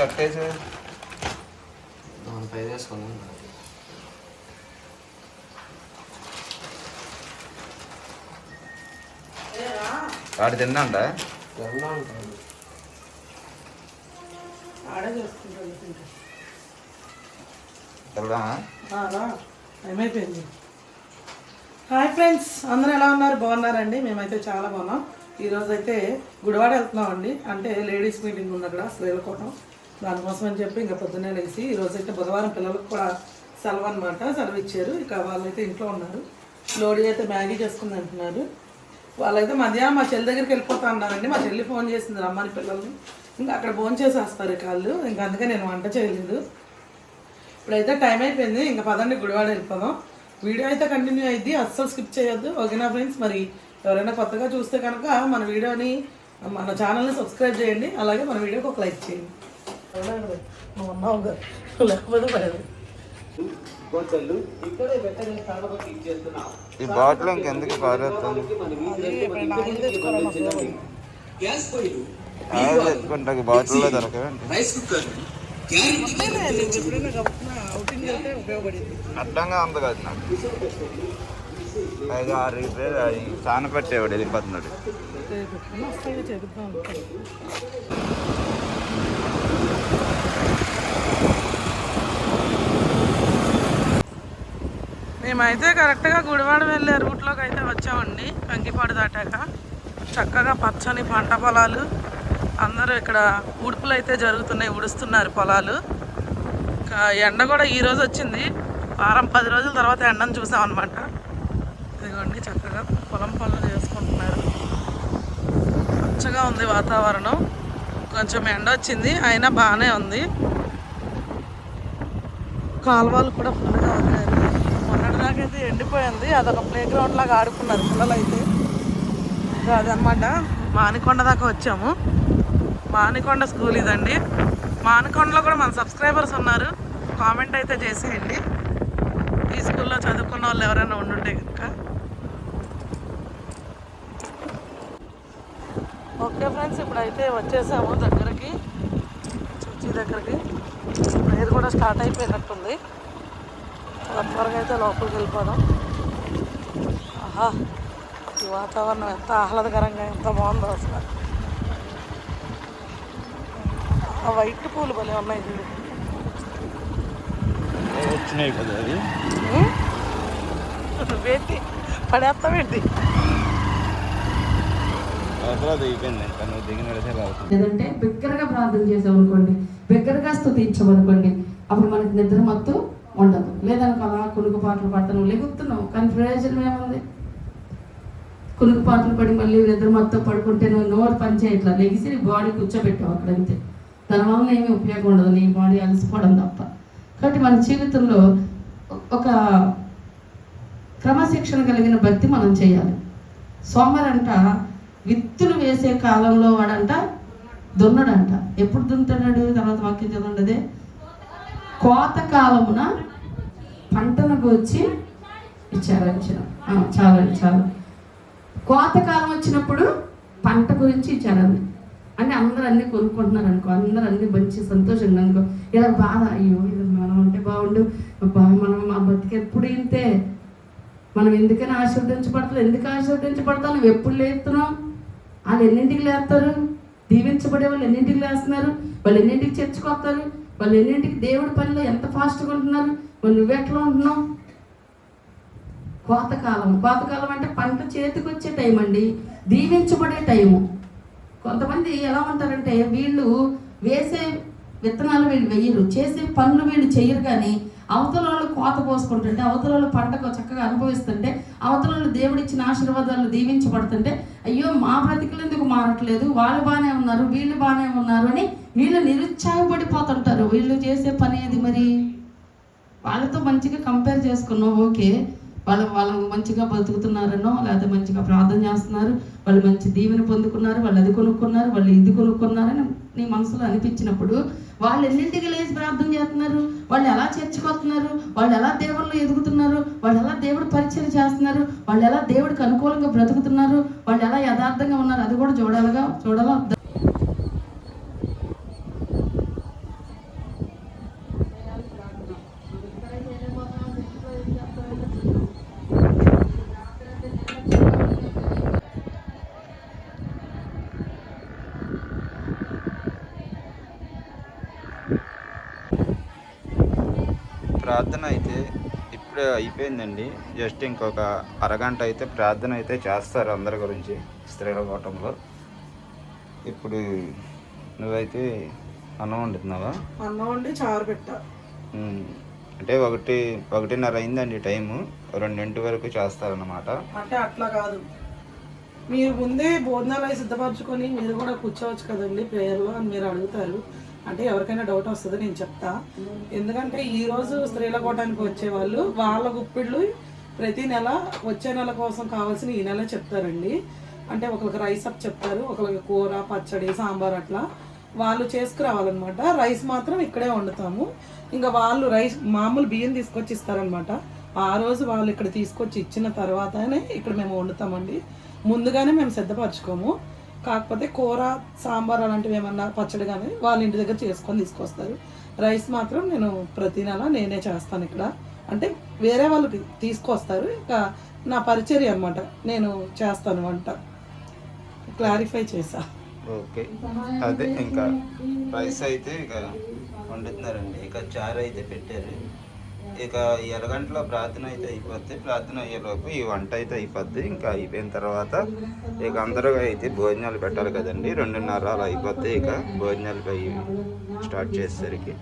కట్టేసి తిన్నా ఉంటాను ఆడే రా ఏమైపోయింది హాయ్ ఫ్రెండ్స్ అందరూ ఎలా ఉన్నారు? బాగున్నారండి? మేమైతే చాలా బాగున్నాం. ఈరోజు అయితే గుడివాడ వెళ్తున్నాం అండి అంటే లేడీస్ మీటింగ్ ఉంది అక్కడ శ్రీలకోటం దానికోసం అని చెప్పి ఇంకా పొద్దున్నే లేచి ఈరోజు అయితే బుధవారం పిల్లలకు కూడా సెలవు అనమాట సెలవు ఇచ్చారు ఇక వాళ్ళైతే ఇంట్లో ఉన్నారు. లోడీ అయితే మ్యాగీ చేసుకుంది అంటున్నారు. వాళ్ళైతే మధ్యాహ్నం మా చెల్లి దగ్గరికి వెళ్ళిపోతా అన్నారండి. మా చెల్లి ఫోన్ చేసింది రమ్మని పిల్లల్ని. ఇంకా అక్కడ ఫోన్ చేసేస్తారు కాళ్ళు. ఇంకా అందుకే నేను వంట చేయలేదు. ఇప్పుడైతే టైం అయిపోయింది. ఇంకా పదండి గుడివాడ వెళ్ళిపోదాం. వీడియో అయితే కంటిన్యూ అయింది అస్సలు స్కిప్ చేయొద్దు. ఓకేనా ఫ్రెండ్స్? మరి ఎవరైనా కొత్తగా చూస్తే కనుక మన వీడియోని మన ఛానల్ని సబ్స్క్రైబ్ చేయండి. అలాగే మన వీడియోకి ఒక లైక్ చేయండి. నువ్వు ఉన్నావు కదా. లేకపోతే పడేది ఈ బాటిల్ ఇంకెందుకు పారేస్తుంది తెచ్చుకుంటా బాటిల్లో ఉపయోగపడింది. అడ్డంగా ఉంది కదా నాకు. పైగా ఆరు సాన పెట్టేవాడు వెళ్ళిపోతున్నాడు. మేమైతే కరెక్ట్గా గుడివాడ వెళ్ళే రూట్లోకి అయితే వచ్చామండి. వెంకిపాడు దాటాక. చక్కగా పచ్చని పంట పొలాలు. అందరూ ఇక్కడ ఉడుపులు అయితే జరుగుతున్నాయి ఉడుస్తున్నారు పొలాలు. ఇంకా ఎండ కూడా ఈరోజు వచ్చింది. వారం పది రోజుల తర్వాత ఎండను చూసామన్నమాట ఇదిగోండి చక్కగా పొలం పనులు చేసుకుంటున్నారు. పచ్చగా ఉంది వాతావరణం. కొంచెం ఎండ వచ్చింది అయినా బాగానే ఉంది. కాలువలు కూడా ఫుల్గా ఉన్నాయి. అయితే ఎండిపోయింది. అదొక ప్లే గ్రౌండ్ లాగా ఆడుకున్నారు పిల్లలు అయితే అదనమాట మానికొండ దాకా వచ్చాము. మానికొండ స్కూల్ ఇదండి. మానికొండలో కూడా మన సబ్స్క్రైబర్స్ ఉన్నారు. కామెంట్ అయితే చేసేయండి. ఈ స్కూల్లో చదువుకున్న వాళ్ళు ఎవరైనా ఉండుంటే కనుక ఓకే ఫ్రెండ్స్ ఇప్పుడైతే వచ్చేసాము దగ్గరికి. చర్చి దగ్గరికి. ప్రేయర్ కూడా స్టార్ట్ అయిపోయినట్టుంది. చాలా త్వరగా అయితే లోపలికి వెళ్ళిపోదాం. ఆహా ఈ వాతావరణం ఎంత ఆహ్లాదకరంగా ఎంత బాగుందో అసలు. ఆ వైట్ పూలు భలే ఉన్నాయి చూడు. వచ్చినాయి కదా అది వేటి పడేస్తామేంటి లేదంటే బిగ్గరగా ప్రార్థన చేసామనుకోండి బిగ్గరగా స్థుతించామనుకోండి అప్పుడు మనకి నిద్ర మత్తు ఉండదు. లేదనుకో అలా కునుకు పాటలు పడతాను లెగుతున్నావు. కానీ ప్రయోజనం ఏముంది? కునుకు పాటలు పడి మళ్ళీ నిద్ర మొత్తం పడుకుంటే నువ్వు నోరు పనిచేయట్లా లెగిసి నీ బాడీ కూర్చోబెట్టావు అక్కడంతే దానివల్ల ఏమీ ఉపయోగం ఉండదు. నీ బాడీ అలసిపోవడం తప్ప. కాబట్టి మన జీవితంలో ఒక క్రమశిక్షణ కలిగిన భక్తి మనం చేయాలి. సోమరంట విత్తులు వేసే కాలంలో వాడంట దున్నడంట. ఎప్పుడు దున్నుతాడు తర్వాత వాక్యం చదవండి అదే. కోత కాలమున పంటను వచ్చి ఇచ్చారంచిన చాలండి చాలు కోత కాలం వచ్చినప్పుడు పంట గురించి ఇచ్చారండి. అని అందరూ అన్ని కొనుక్కుంటున్నారు అనుకో అందరూ అన్ని మంచి సంతోషంగా అనుకో ఇలా బాధ అయ్యో ఇది మనం ఉంటే బాగుండు మనం మా బతికి ఎప్పుడు ఇంతే. మనం ఎందుకని ఆశీర్వదించబడతాం ఎందుకు ఆశీర్వదించబడతాం నువ్వు ఎప్పుడు లేస్తున్నావు వాళ్ళు ఎన్నింటికి లేస్తారు దీవించబడే వాళ్ళు ఎన్నింటికి లేస్తున్నారు? వాళ్ళు ఎన్నింటికి చర్చకొస్తారు? వాళ్ళు ఎన్నింటికి దేవుడి పనిలో ఎంత ఫాస్ట్గా ఉంటున్నారు? మరి నువ్వెట్లా ఉంటున్నావు? కోతకాలం. కోతకాలం అంటే పంట చేతికి వచ్చే టైం అండి. దీవించబడే టైము. కొంతమంది ఎలా ఉంటారంటే వీళ్ళు వేసే విత్తనాలు వీళ్ళు వెయ్యరు చేసే పనులు వీళ్ళు చేయరు కానీ అవతల వాళ్ళు కోత పోసుకుంటుంటే అవతల వాళ్ళు పంటకు చక్కగా అనుభవిస్తుంటే అవతల వాళ్ళు దేవుడిచ్చిన ఆశీర్వాదాలు దీవించబడుతుంటే అయ్యో మా బ్రతికలు ఎందుకు మారట్లేదు? వాళ్ళు బాగానే ఉన్నారు వీళ్ళు బాగానే ఉన్నారు అని వీళ్ళు నిరుత్సాహపడిపోతుంటారు. వీళ్ళు చేసే పని ఏది మరి? వాళ్ళతో మంచిగా కంపేర్ చేసుకున్నాం ఓకే. వాళ్ళు వాళ్ళు మంచిగా బతుకుతున్నారనో లేకపోతే మంచిగా ప్రార్థన చేస్తున్నారు వాళ్ళు మంచి దీవెన పొందుకున్నారు వాళ్ళు అది కొనుక్కున్నారు వాళ్ళు ఇది కొనుక్కున్నారని నీ మనసులో అనిపించినప్పుడు వాళ్ళు ఎన్నింటికి లేచి ప్రార్థన చేస్తున్నారు? వాళ్ళు ఎలా చర్చకొస్తున్నారు? వాళ్ళు ఎలా దేవుళ్ళు ఎదుగుతున్నారు? వాళ్ళు ఎలా దేవుడు పరిచయం చేస్తున్నారు? వాళ్ళు ఎలా దేవుడికి అనుకూలంగా బ్రతుకుతున్నారు? వాళ్ళు ఎలా యథార్థంగా ఉన్నారు? అది కూడా చూడాలిగా చూడాలా? ప్రార్థన అయితే ఇప్పుడే అయిపోయిందండి. జస్ట్ ఇంకొక అరగంట అయితే ప్రార్థన అయితే చేస్తారు అందరి గురించి స్త్రీల కూటంలో. ఇప్పుడు నువ్వైతే అన్నం వండుతున్నావా? అన్నం వండి చారు పెట్టా. అంటే ఒకటి ఒకటిన్నర అయిందండి టైము. రెండింటి వరకు చేస్తారన్నమాట. అంటే అట్లా కాదు. మీరు ముందే భోజనాలు అవి సిద్ధపరచుకొని మీరు కూడా కూర్చోవచ్చు కదండి ప్రేయర్లో అని మీరు అడుగుతారు. అంటే ఎవరికైనా డౌట్ వస్తుంది నేను చెప్తా. ఎందుకంటే ఈ రోజు స్త్రీల కోటానికి వచ్చేవాళ్ళు వాళ్ళ గుప్పిళ్ళు ప్రతి నెల వచ్చే నెల కోసం కావాల్సిన ఈ నెల చెప్తారండి. అంటే ఒకరికి రైస్ అప్ చెప్తారు ఒకరికి కూర పచ్చడి సాంబార్ అట్లా. వాళ్ళు చేసుకురావాలన్నమాట. రైస్ మాత్రం ఇక్కడే వండుతాము. ఇంకా వాళ్ళు రైస్ మామూలు బియ్యం తీసుకొచ్చి ఇస్తారనమాట ఆ రోజు వాళ్ళు ఇక్కడ తీసుకొచ్చి ఇచ్చిన తర్వాతనే ఇక్కడ మేము వండుతామండి. ముందుగానే మేము సిద్ధపరచుకోము. కాకపోతే కూర సాంబార్ అలాంటివి ఏమన్నా పచ్చడి కానీ వాళ్ళ ఇంటి దగ్గర చేసుకొని తీసుకొస్తారు. రైస్ మాత్రం నేను ప్రతి నెల నేనే చేస్తాను ఇక్కడ. అంటే వేరే వాళ్ళకి తీసుకొస్తారు. ఇంకా నా పరిచర్య అనమాట నేను చేస్తాను వంట. క్లారిఫై చేసా ఓకే. అదే ఇంకా రైస్ అయితే ఇక వండుతున్నారండి. ఇక చారు అయితే పెట్టారు. ఇక ఈ ప్రార్థన అయితే అయిపోద్ది. ప్రార్థన అయ్యేలోపు ఈ వంట అయితే అయిపోద్ది. ఇంకా అయిపోయిన తర్వాత ఇక అందరూ అయితే భోజనాలు పెట్టాలి కదండి. రెండున్నర అలా అయిపోద్ది ఇక భోజనాలు పై స్టార్ట్ చేసేసరికి.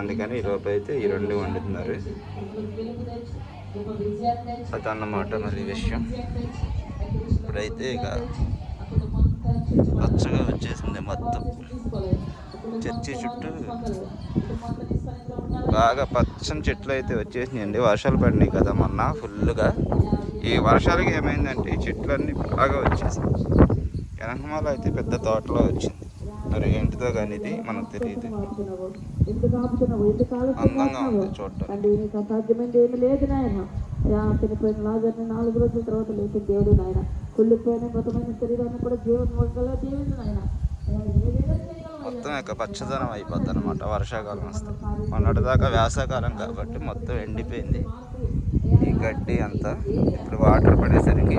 అందుకని ఈ అయితే ఈ రెండు వండుతున్నారు. అదన్నమాట మరి విషయం. ఇప్పుడైతే ఇక పచ్చగా వచ్చేసింది మొత్తం. చర్చి చుట్టూ బాగా పచ్చని చెట్లు అయితే వచ్చేసినాయండి. వర్షాలు పడినాయి కదా మొన్న ఫుల్గా ఈ వర్షాలకి ఏమైందంటే ఈ చెట్లన్నీ బాగా వచ్చేసాయి వెనకమాల అయితే పెద్ద తోటలో వచ్చింది. మరి ఏంటిదో కానీ ఇది మనకు తెలియదు. అందంగా ఉంది చూడటం చనిపోయిన లాజర్ని నాలుగు రోజుల తర్వాత లేచిన దేవుడు నాయన. కుళ్ళిపోయిన మృతమైన శరీరాన్ని కూడా జీవన మొక్కలో జీవించు నాయన. మొత్తం యొక్క పచ్చదనం అయిపోద్ది అనమాట వర్షాకాలం వస్తే. మొన్నటిదాకా వేసవకాలం కాబట్టి మొత్తం ఎండిపోయింది. ఈ గడ్డి అంతా ఇప్పుడు వాటర్ పడేసరికి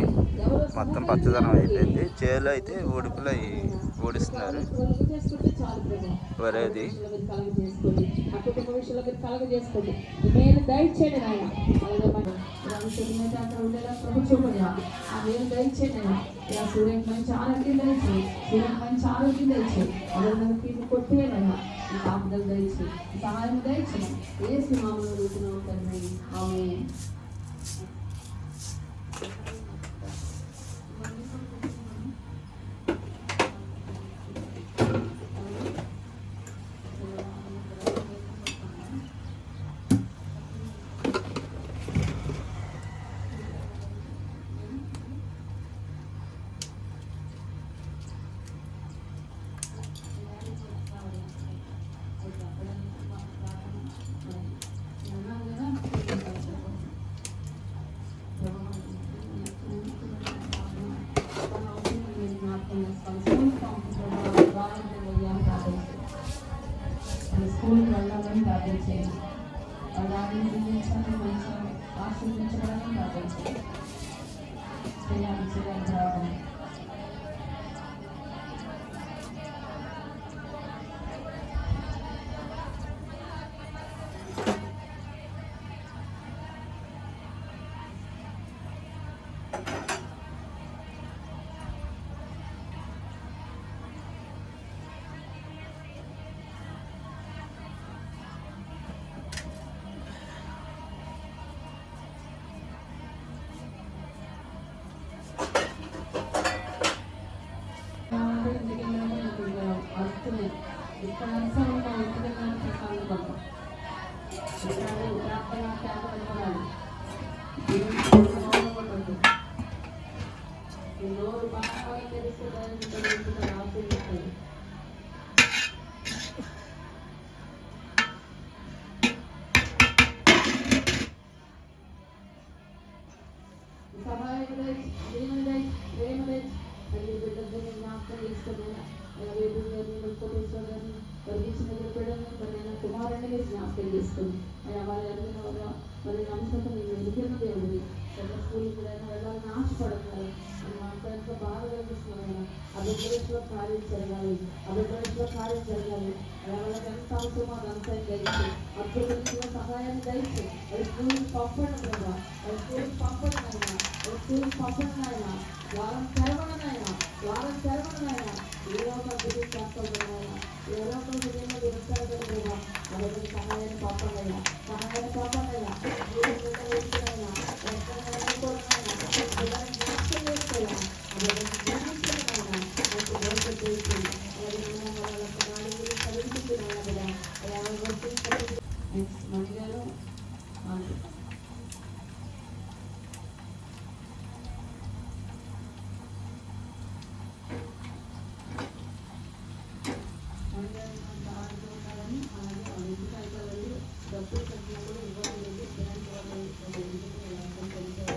మొత్తం పచ్చదనం అయిపోయింది. చేలు అయితే ఉడుపులు ఊడిస్తున్నారు. వరేది కుటుంబ విషయంలో మీరు కలగ చేసుకోండి. దయచేయండి నాయన. ఉండేలా ఆ దయచేయండి నాయన. సూర్యునికి మంచి ఆరోగ్యం దయచేయి. సూర్యునికి మంచి ఆరోగ్యం దయచేయి. కొట్టేయాలన్నా ఈ కాపుదలు దయచేయి. ఈ సహాయం దయచేయి. ఏ వాళ్ళ ఆనందించాలని మంచిగా ఆశీర్వించడానికి ప్రార్థించేయండి చేయాలి చేయాలి కార్యం జరగాలి వాళ్ళకి ఎంత అవసరమో అదంతా దయచి అద్భుతంగా సహాయాన్ని దయచి అది స్కూల్కి పంపండి కదా అది స్కూల్కి పంపండి ఆయన స్కూల్కి పంపండి ఆయన వారం తెరవడం ఆయన వారం తెరవడం ఆయన ఏదో ఒక అద్భుతం చేస్తాం ఆయన ఏదో ఒక విధంగా విరుస్తారు కదా అలాగే సహాయాన్ని పంపండి సహాయాన్ని పంపండి ఆయన జీవితం మీద వేసుకున్నాయన ఎక్కడ అనుకోవడం డబ్బులు కట్టినప్పుడు ఇవ్వలేదు బ్యాంక్ వాళ్ళు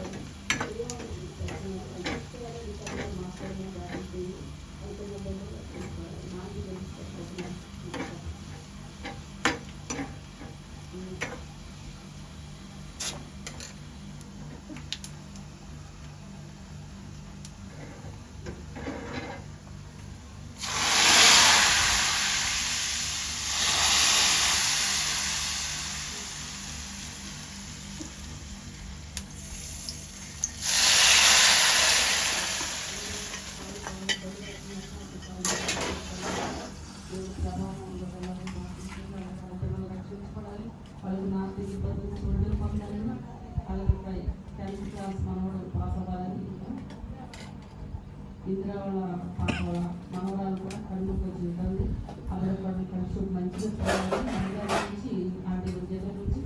వాళ్ళకి నాటి ఇబ్బందులు చూడలు పొందాలని వాళ్ళకి టెన్త్ క్లాస్ మనవడు పాస్ అవ్వాలని ఇందిరా వాళ్ళ పాప వాళ్ళ మనవరాలు కూడా కడుపుకి వచ్చి అందరూ కూడా కలిసి మంచిగా చూడాలని మందిగా నుంచి ఆంటీ ఉద్యోగం నుంచి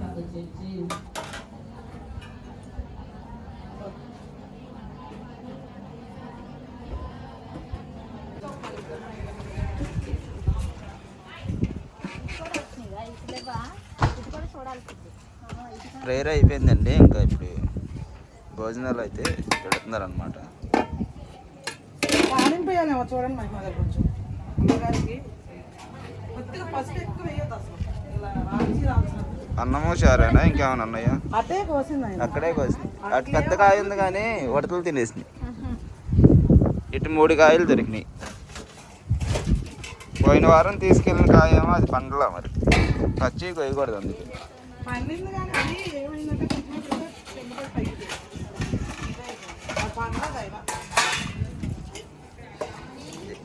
ప్రేయర్ అయిపోయిందండి. ఇంకా ఇప్పుడు భోజనాలు అయితే పెడుతున్నారు అనమాట ఆడింపోయానేమో చూడండి మహిమ గారు కొంచెం. అమ్మగారికి కొద్దిగా పసుపు ఎక్కువ వేయద్దు అసలు. ఇలా రాల్చి రాల్చినట్టు అన్నము చారేనా? ఇంకేమైనా ఉన్నాయా? కోసింది అక్కడే కోసింది. అటు పెద్ద కాయ ఉంది కానీ ఉడతలు తినేసినాయి. ఇటు మూడు కాయలు దొరికినాయి. పోయిన వారం తీసుకెళ్ళిన కాయ ఏమో అది పండలా మరి. పచ్చి కొయ్యకూడదు అందుకే. పండింది కానీ అది ఏమైందంటే కొంచెం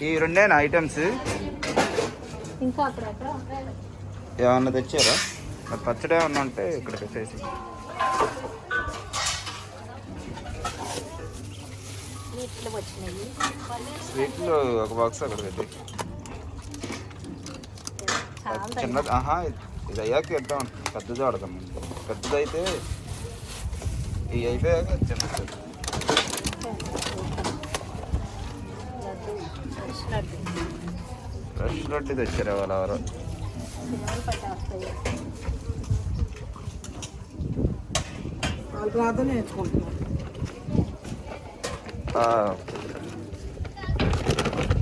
ఈ రెండేనా ఐటమ్స్ ఇంకా ఏమన్నా తెచ్చారా? మరి పచ్చడి ఏమన్నా ఉంటే ఇక్కడ వచ్చినాయి. స్వీట్లు ఒక బాక్స్ అక్కడ పెట్టి. చిన్నది ఆహా ఇది- ఇది అయ్యాక ఇద్దాం పెద్దది ఆడదాం పెద్దది అయితే ఇవి చిన్నది లడ్డు ఫ్రెష్ లడ్డు తెచ్చారు వాళ్ళ ఎవరో. ఆ,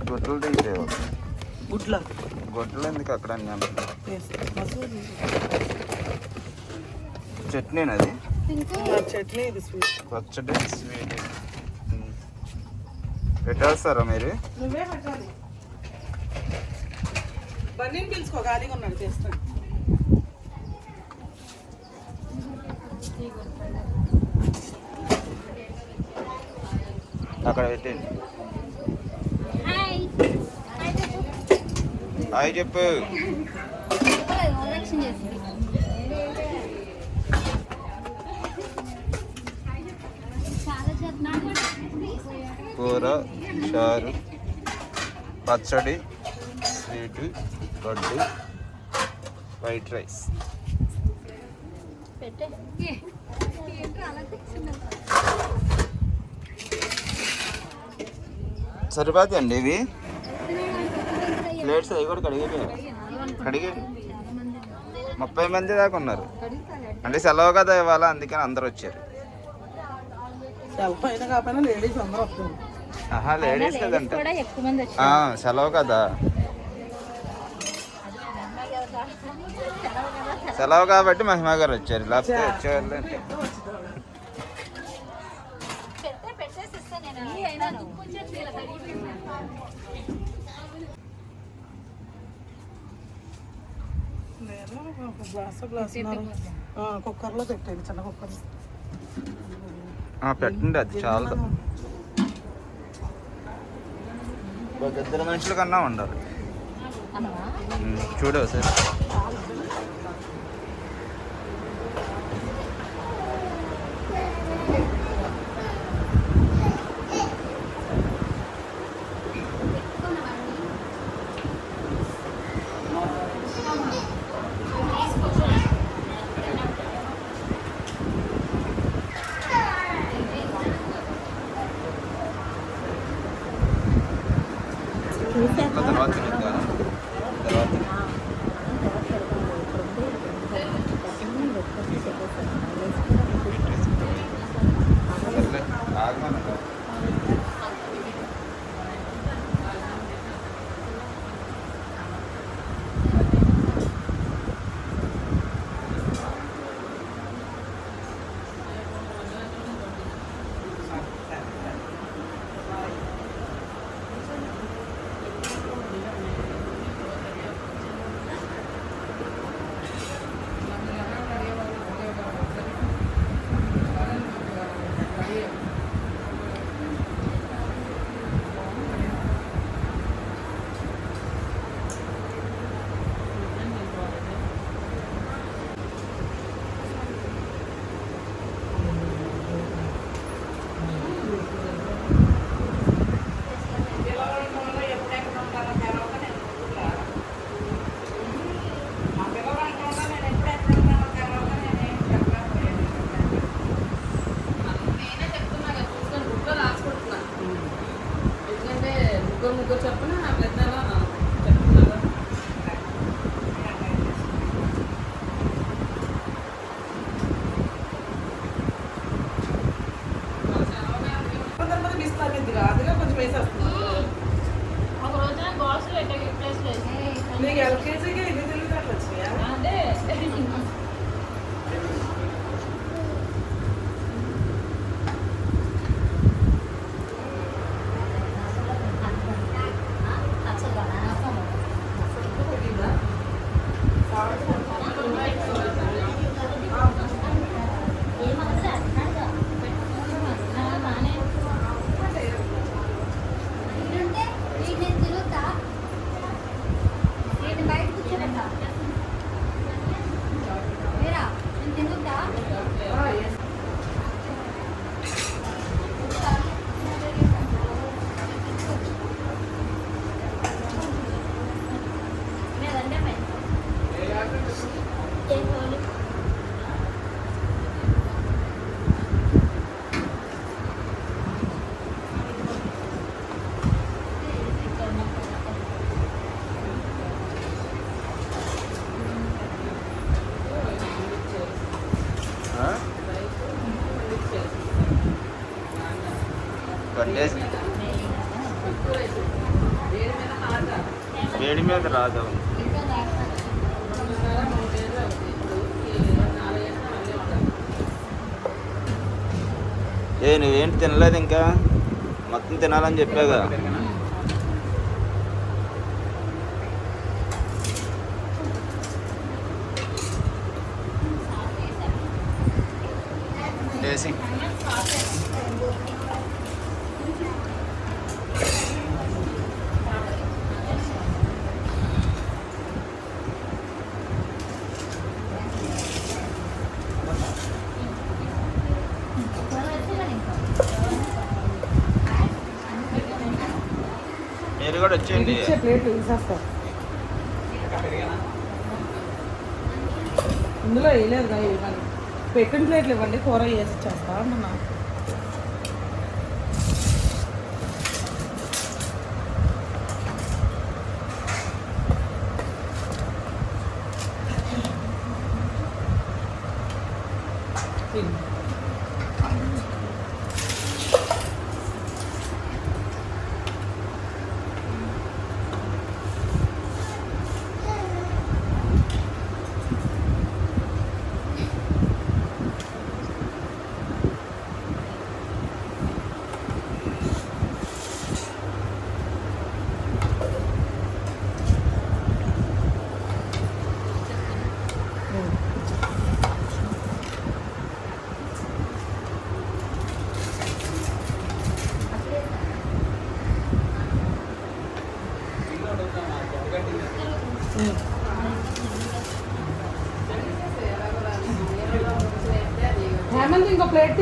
గొడ్డలు తీసేవాళ్ళు గుడ్ల. గొడ్డలు ఎందుకు అక్కడ అని చట్నీనా అది చట్నీ ఇది స్వీట్ పచ్చడి స్వీట్ పెట్టేస్తారా మీరు నువ్వే పెట్టాలి బన్నీని పిలుచుకో ఖాళీగా ఉన్నాడు చేస్తాడు అక్కడ పెట్టండి హాయ్ చెప్పు హాయ్ చెప్పు ఎలక్షన్ చేసింది చాలా చేస్తున్నాను కూర చారు పచ్చడి స్వీట్ లడ్డు వైట్ రైస్. తెచ్చున్నావు సరిపోతాయండి ఇవి? ప్లేట్స్ అవి కూడా కడిగిపోయారు కడిగి ముప్పై మంది దాకా ఉన్నారు. అంటే సెలవు కదా ఇవాళ అందుకని అందరు వచ్చారు. కాకపోయినా లేడీస్ అందరూ ఆహా లేడీస్ కదంట కూడా ఎక్కువ మంది వచ్చారు. ఆ, సెలవు కదా. సెలవు సెలవు కాబట్టి మహిమా గారు వచ్చారు. లేకపోతే వచ్చేవాళ్ళు. కుక్కర్లో పెట్టండి చిన్న కుక్కర్ పెట్టండి అది చాలా ఒక ఇద్దరు మనుషుల కన్నా ఉండాలి. ఉమ్, చూడు సార్ కాదుగా కొంచెం వేసేస్తుంది ఒక రోజున బాక్స్ పెట్టే ప్లేస్ వేసి నీకు ఎల్కేజీకి ఎన్ని తెలివితేటలు వచ్చినాయా అంటే ఇటుంటే వీటిని నేను తిరుగుతా వీటిని బయట కూర్చోబెట్టా మీరా నేను తిరుగుతా లేదంటే పై ఏం కావాలి ఆ? కట్టేసి వేడి ఏ నువ్వేంటి తినలేదు ఇంకా? మొత్తం తినాలని చెప్పాగా మీరు కూడా వచ్చేయండి ఇచ్చే ప్లేట్ తీసేస్తా. ఇందులో వేయలేదు కదా. ఇవ్వండి పెట్టిన ప్లేట్లు ఇవ్వండి కూర వేసి చేస్తా అంటున్నాను हेमंत इंको प्लेट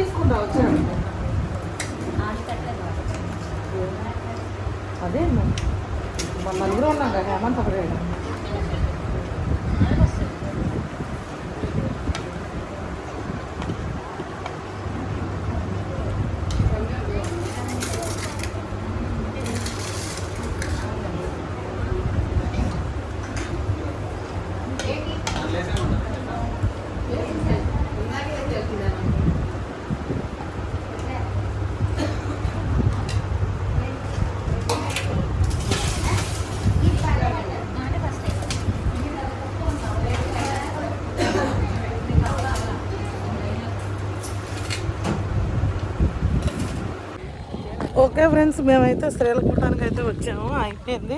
ఓకే ఫ్రెండ్స్ మేమైతే స్త్రీల కూటానికి అయితే వచ్చాము. అయిపోయింది.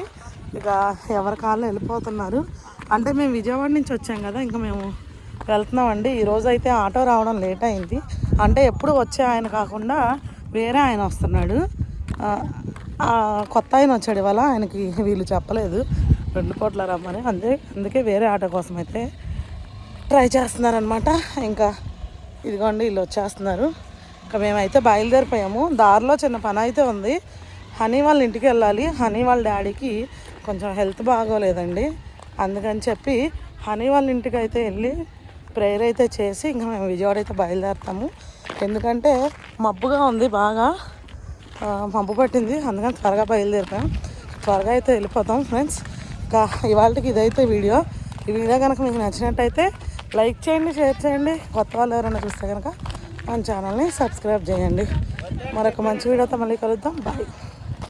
ఇక ఎవరి కాళ్ళు వెళ్ళిపోతున్నారు. అంటే మేము విజయవాడ నుంచి వచ్చాం కదా ఇంకా మేము వెళ్తున్నామండి. ఈరోజు అయితే ఆటో రావడం లేట్ అయింది. అంటే ఎప్పుడు వచ్చే ఆయన కాకుండా వేరే ఆయన వస్తున్నాడు. కొత్త ఆయన వచ్చాడు ఇవాళ ఆయనకి వీళ్ళు చెప్పలేదు. రెండు కోట్ల రమ్మని. అంతే అందుకే వేరే ఆటో కోసం అయితే ట్రై చేస్తున్నారనమాట ఇంకా ఇదిగోండి వీళ్ళు వచ్చేస్తున్నారు. ఇంకా మేమైతే బయలుదేరిపోయాము. దారిలో చిన్న పని అయితే ఉంది. హనీ వాళ్ళ ఇంటికి వెళ్ళాలి. హనీ వాళ్ళ డాడీకి కొంచెం హెల్త్ బాగోలేదండి. అందుకని చెప్పి హనీ వాళ్ళ ఇంటికి అయితే వెళ్ళి ప్రేయర్ అయితే చేసి ఇంకా మేము విజయవాడ అయితే బయలుదేరుతాము. ఎందుకంటే మబ్బుగా ఉంది బాగా. మబ్బు పట్టింది. అందుకని త్వరగా బయలుదేరుతాం. త్వరగా అయితే వెళ్ళిపోతాం ఫ్రెండ్స్. ఇంకా ఇవాళకి ఇదైతే వీడియో. ఈ వీడియో కనుక మీకు నచ్చినట్టయితే లైక్ చేయండి షేర్ చేయండి. కొత్త వాళ్ళు ఎవరైనా చూస్తే కనుక మన ఛానల్ని సబ్స్క్రైబ్ చేయండి. మరొక మంచి వీడియోతో మళ్ళీ కలుద్దాం. బాయ్.